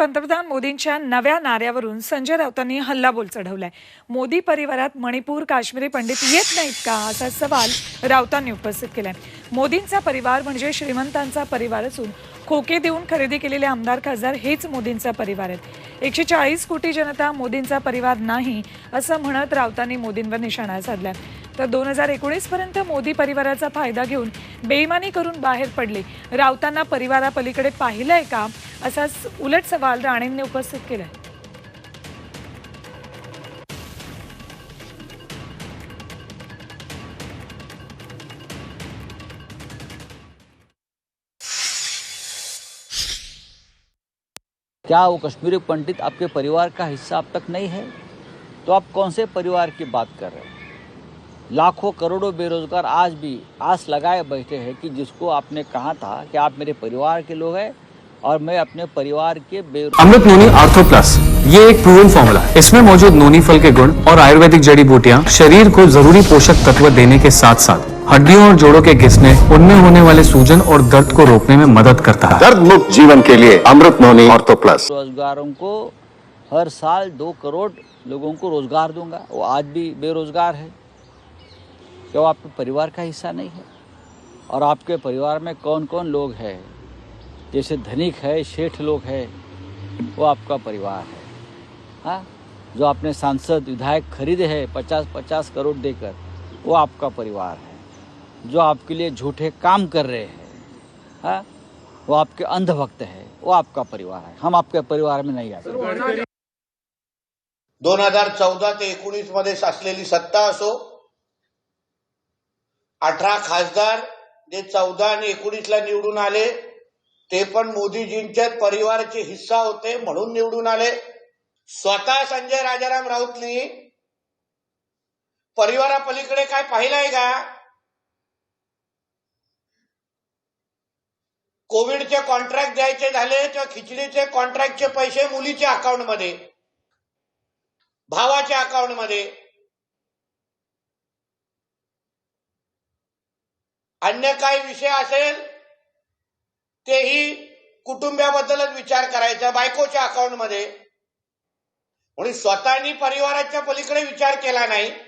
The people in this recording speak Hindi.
पंतप्रधान मोदींच्या नव्या नाऱ्यावरून संजय राऊतांनी हल्लाबोल चढवलाय. मोदी परिवारात मणिपूर काश्मीरी पंडित येत नाहीत का असा सवाल राऊतांनी उपस्थित केलाय. मोदींचा परिवार म्हणजे श्रीमंतांचा परिवार असून खोके देऊन खरेदी केलेले आमदार खासदार हेच मोदींचा परिवार आहेत. एकशे चाळीस कोटी जनता मोदींचा परिवार नाही असं म्हणत राऊतांनी मोदींवर निशाणा साधलाय. तर दोन हजार एकोणीस पर्यंत मोदी परिवाराचा फायदा घेऊन बेईमानी करून बाहेर पडले. राऊतांना परिवारापलीकडे पाहिलंय का? उलट सवाल राणेंनी उपस्थित केलाय. क्या वो कश्मीरी पंडित आपके परिवार का हिस्सा अब तक नहीं है? तो आप कौन से परिवार की बात कर रहे हैं? लाखों करोड़ों बेरोजगार आज भी आस लगाए बैठे हैं कि जिसको आपने कहा था कि आप मेरे परिवार के लोग हैं और मैं अपने परिवार के अमृत नोनी आर्थो प्लस। ये एक प्रूवन फॉर्मूला है। इसमें मौजूद नोनी फल के गुण और आयुर्वेदिक जड़ी बूटियाँ शरीर को ज़रूरी पोषक तत्व देने के साथ साथ हड्डियों और जोड़ों के घिसने उनमें होने वाले सूजन और दर्द को रोकने में मदद करता है। दर्द मुक्त जीवन के लिए अमृत नोनी ऑर्थो प्लस। रोजगारों को हर साल दो करोड़ लोगों को रोज़गार दूँगा। वो आज भी बेरोजगार है। क्या? वो आपके परिवार का हिस्सा नहीं है। और आपके परिवार में कौन कौन लोग हैं? जैसे धनिक है शेठ लोग है, वो आपका परिवार है। हाँ? जो आपने सांसद, विधायक खरीदे हैं पचास पचास करोड़ देकर, वो आपका परिवार है। जो आपके लिए झूठे काम कर रहे हैं हाँ? वो आपके अंधभक्त है, वो आपका परिवार है। हम आपके परिवार में नहीं आते। दोन हज़ार चौदा ते एकोणीस मध्ये सत्ता असो, अठरा खासदार जे चौदा आणि एकोणीसला निवडून आले ते पण मोदीजींच्या परिवाराचे हिस्सा होते म्हणून निवडून आले. स्वतः संजय राजाराम राऊतनी परिवारापलीकडे काय पाहिलंय का? कोविडचे कॉन्ट्रॅक्ट द्यायचे झाले तर खिचडीचे कॉन्ट्रॅक्टचे पैसे मुलीच्या अकाउंटमध्ये भावाच्या अकाउंटमध्ये अन्य काही विषय असेल तेही कुटुंबाबद्दलच विचार करायचा बायकोच्या अकाउंटमध्ये म्हणून स्वतःनी परिवाराच्या पलीकडे विचार केला नाही